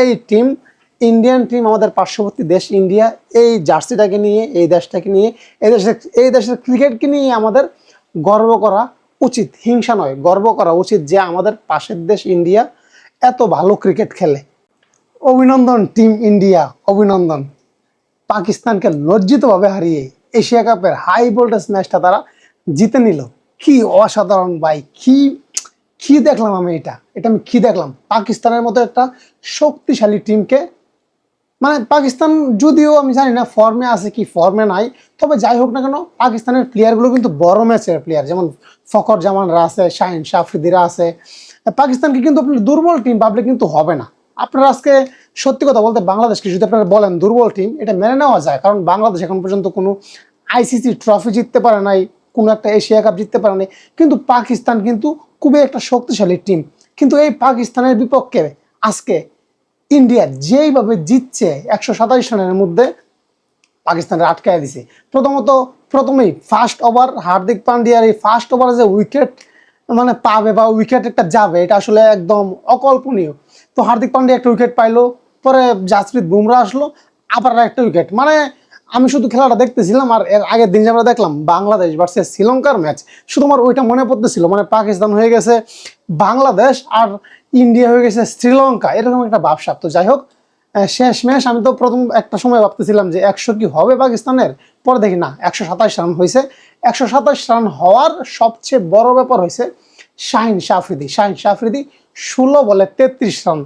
এই team Indian team আমাদের পার্শ্ববর্তী দেশ ইন্ডিয়া এই জার্সিটাকে নিয়ে, এই দেশটাকে নিয়ে, এই দেশের এই দেশের ক্রিকেটকে নিয়ে আমাদের গর্ব করা উচিত। হিংসা নয়, গর্ব করা উচিত যে আমাদের পাশের দেশ ইন্ডিয়া এত ভালো ক্রিকেট খেলে। অভিনন্দন টিম ইন্ডিয়া অভিনন্দন। পাকিস্তানকে লজ্জিতভাবে হারিয়ে এশিয়া কাপের হাই ভোল্টেজ ম্যাচটা তারা জিতে নিল। কি অসাধারণ ভাই, কি কি দেখলাম আমি এটা? এটা আমি কি দেখলাম? পাকিস্তানের মতো একটা শক্তিশালী টিমকে মানে পাকিস্তান যদিও আমি জানি না ফর্মে আছে কি ফর্মে নাই, তবে যাই হোক না কেন, পাকিস্তানের প্লেয়ারগুলো কিন্তু বড় ম্যাচের প্লেয়ার যেমন ফখর জামানরা আছে, শাহিন শাফরিদিরা আছে। পাকিস্তানকে কিন্তু আপনি দুর্বল টিম ভাবলে কিন্তু হবে না। আপনারা আজকে সত্যি কথা বলতে বাংলাদেশকে যদি আপনারা বলেন দুর্বল টিম এটা মেনে নেওয়া যায়, কারণ বাংলাদেশ এখন পর্যন্ত কোনো আইসিসি ট্রফি জিততে পারে নাই। কোনো একটা এশিয়া কাপ জিততে পারেনি কিন্তু পাকিস্তান কিন্তু খুবই একটা শক্তিশালী টিম কিন্তু এই পাকিস্তানের বিপক্ষে আজকে ইন্ডিয়া যেইভাবে জিতছে একশো সাতাইশ রানের মধ্যে পাকিস্তানের আটকায় দিছে। প্রথমত প্রথমেই ফার্স্ট ওভার হার্দিক পান্ডিয়ার এই ফার্স্ট ওভারে যে উইকেট মানে পাবে বা উইকেট একটা যাবে, এটা আসলে একদম অকল্পনীয়। তো হার্দিক পান্ডিয়া একটা উইকেট পাইলো, পরে জাসপ্রীত বুমরা আসলো, আবার একটা উইকেট মানে আমি শুধু খেলাটা দেখতেছিলাম আর এর আগের দিন যে আমরা দেখলাম বাংলাদেশ ভার্সেস শ্রীলঙ্কার ম্যাচ শুধু আমার ওইটা মনে পড়তেছিল মানে পাকিস্তান হয়ে গেছে, বাংলাদেশ আর ইন্ডিয়া হয়ে গেছে শ্রীলঙ্কা, এরকম একটা ভাবসাব। তো যাই হোক শেষ ম্যাচ আমি তো প্রথম একটা সময় ভাবতেছিলাম যে একশো কি হবে পাকিস্তানের, পরে দেখি না, একশো সাতাশ রান হয়েছে। একশো সাতাশ রান হওয়ার সবচেয়ে বড় ব্যাপার হয়েছে শাহিন শাফরিদি শাহিন শাফরিদি ষোলো বলে তেত্রিশ রান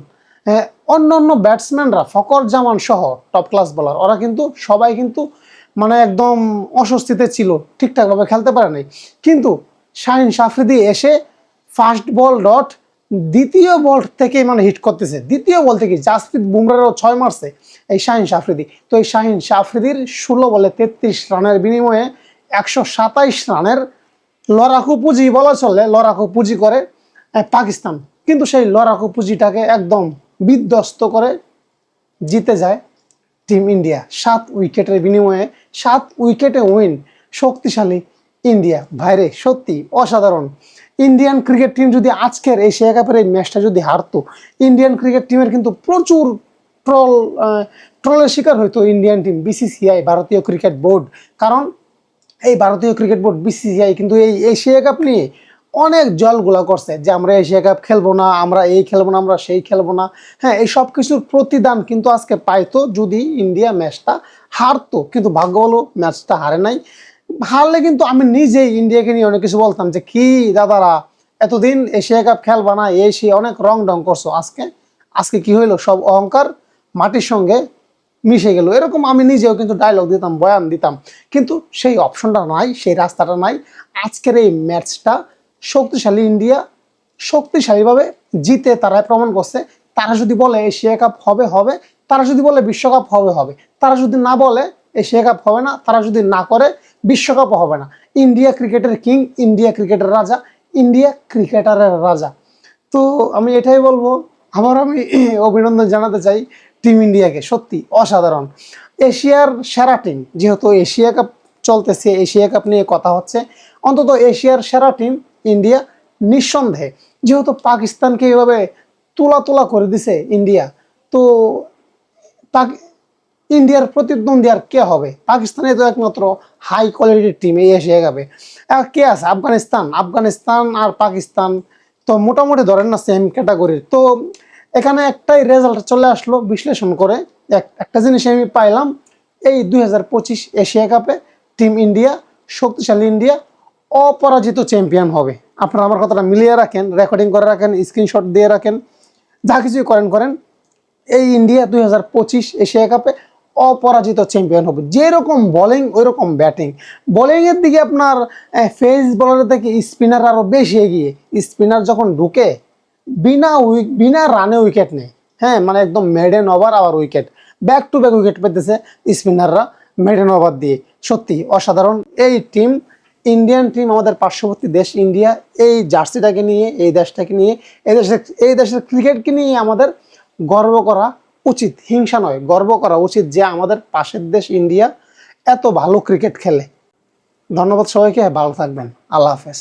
অন্য অন্য ব্যাটসম্যানরা ফকর জামান সহ টপ ক্লাস বলার ওরা কিন্তু সবাই কিন্তু মানে একদম অস্বস্তিতে ছিল ঠিকঠাকভাবে খেলতে পারে নাই। কিন্তু শাহিন শাফরিদি এসে ফার্স্ট বল ডট দ্বিতীয় বল থেকে মানে হিট করতেছে। দ্বিতীয় বল থেকে জাসপ্রীত বুমরারও ছয় মারছে এই শাহিন শাফরিদি তো এই শাহিন শাফরিদির ষোলো বলে তেত্রিশ রানের বিনিময়ে একশো সাতাইশ রানের লড়াকু পুঁজি বলা চলে, লড়াকু পুঁজি করে পাকিস্তান। কিন্তু সেই লড়াকু পুঁজিটাকে একদম বিধ্বস্ত করে জিতে যায় টিম ইন্ডিয়া। সাত উইকেটের বিনিময়ে, সাত উইকেটে উইন শক্তিশালী ইন্ডিয়া। ভাইরে, সত্যি অসাধারণ। ইন্ডিয়ান ক্রিকেট টিম যদি আজকের এশিয়া কাপের এই ম্যাচটা যদি হারতো ইন্ডিয়ান ক্রিকেট টিমের কিন্তু প্রচুর ট্রল ট্রলের শিকার হইতো ইন্ডিয়ান টিম বিসিসিআই ভারতীয় ক্রিকেট বোর্ড কারণ এই ভারতীয় ক্রিকেট বোর্ড বিসিসিআই কিন্তু এই এশিয়া কাপ নিয়ে অনেক জলগুলা করছে যে আমরা এশিয়া কাপ খেলব না, আমরা এই খেলব না, আমরা সেই খেলব না। হ্যাঁ এই সব কিছুর প্রতিদান কিন্তু আজকে পাইতো যদি ইন্ডিয়া ম্যাচটা হারতো। কিন্তু ভাগ্য হলো ম্যাচটা হারে নাই। হারলে কিন্তু আমি নিজেই ইন্ডিয়াকে নিয়ে অনেক কিছু বলতাম যে, কি দাদারা, এতদিন এশিয়া কাপ খেলবা না সেই অনেক রং ডং করছ। আজকে আজকে কি হইল? সব অহংকার মাটির সঙ্গে মিশে গেল। এরকম আমি নিজেও কিন্তু ডায়লগ দিতাম, বয়ান দিতাম। কিন্তু সেই অপশনটা নাই, সেই রাস্তাটা নাই। আজকের এই ম্যাচটা শক্তিশালী ইন্ডিয়া শক্তিশালীভাবে জিতে তারা প্রমাণ করছে। তারা যদি বলে এশিয়া কাপ হবে হবে। তারা যদি বলে বিশ্বকাপ হবে হবে। তারা যদি না বলে এশিয়া কাপ হবে না, তারা যদি না করে বিশ্বকাপও হবে না। ইন্ডিয়া ক্রিকেটের কিং, ইন্ডিয়া ক্রিকেটের রাজা, ইন্ডিয়া ক্রিকেটারের রাজা। তো আমি এটাই বলব আবার আমি অভিনন্দন জানাতে চাই টিম ইন্ডিয়াকে, সত্যি অসাধারণ। এশিয়ার সেরা টিম, যেহেতু এশিয়া কাপ চলতেছে, এশিয়া কাপ নিয়ে কথা হচ্ছে, অন্তত এশিয়ার সেরা টিম ইন্ডিয়া নিঃসন্দেহে। যেহেতু পাকিস্তানকে এভাবে তোলা তোলা করে দিছে ইন্ডিয়া, তো পাক, ইন্ডিয়ার প্রতিদ্বন্দ্বী আর কে হবে? পাকিস্তানে তো একমাত্র হাই কোয়ালিটির টিম এই এশিয়া কাপে আর কে আছে? আফগানিস্তান। আফগানিস্তান আর পাকিস্তান তো মোটামুটি ধরেন না সেম ক্যাটাগরির তো এখানে একটাই রেজাল্ট চলে আসলো বিশ্লেষণ করে। এক- একটা জিনিস আমি পাইলাম, এই দুই হাজার পঁচিশ এশিয়া কাপে টিম ইন্ডিয়া শক্তিশালী ইন্ডিয়া অপরাজিত চ্যাম্পিয়ন হবে। আপনারা আমার কথাটা মিলিয়ে রাখেন রেকর্ডিং করে রাখেন স্ক্রিনশট দিয়ে রাখেন, যা কিছুই করেন করেন। এই ইন্ডিয়া দুই হাজার পঁচিশ এশিয়া কাপে অপরাজিত চ্যাম্পিয়ন হবে। যেরকম বোলিং ওই রকম ব্যাটিং বোলিংয়ের দিকে আপনার ফেস বলারের থেকে স্পিনার আরও বেশি এগিয়ে। স্পিনার যখন ঢুকে, বিনা উইক বিনা রানে উইকেট নেই হ্যাঁ মানে একদম মেডেন ওভার আবার wicket back to back wicket পেতেছে স্পিনাররা মেডেন ওভার দিয়ে। সত্যি, অসাধারণ। এই টিম ইন্ডিয়ান টিম আমাদের পার্শ্ববর্তী দেশ ইন্ডিয়া এই জার্সিটাকে নিয়ে, এই দেশটাকে নিয়ে, এই দেশের এই দেশের ক্রিকেটকে নিয়ে আমাদের গর্ব করা উচিত। হিংসা নয়, গর্ব করা উচিত যে আমাদের পাশের দেশ ইন্ডিয়া এত ভালো ক্রিকেট খেলে। ধন্যবাদ সবাইকে, ভালো থাকবেন। আল্লাহ হাফেজ।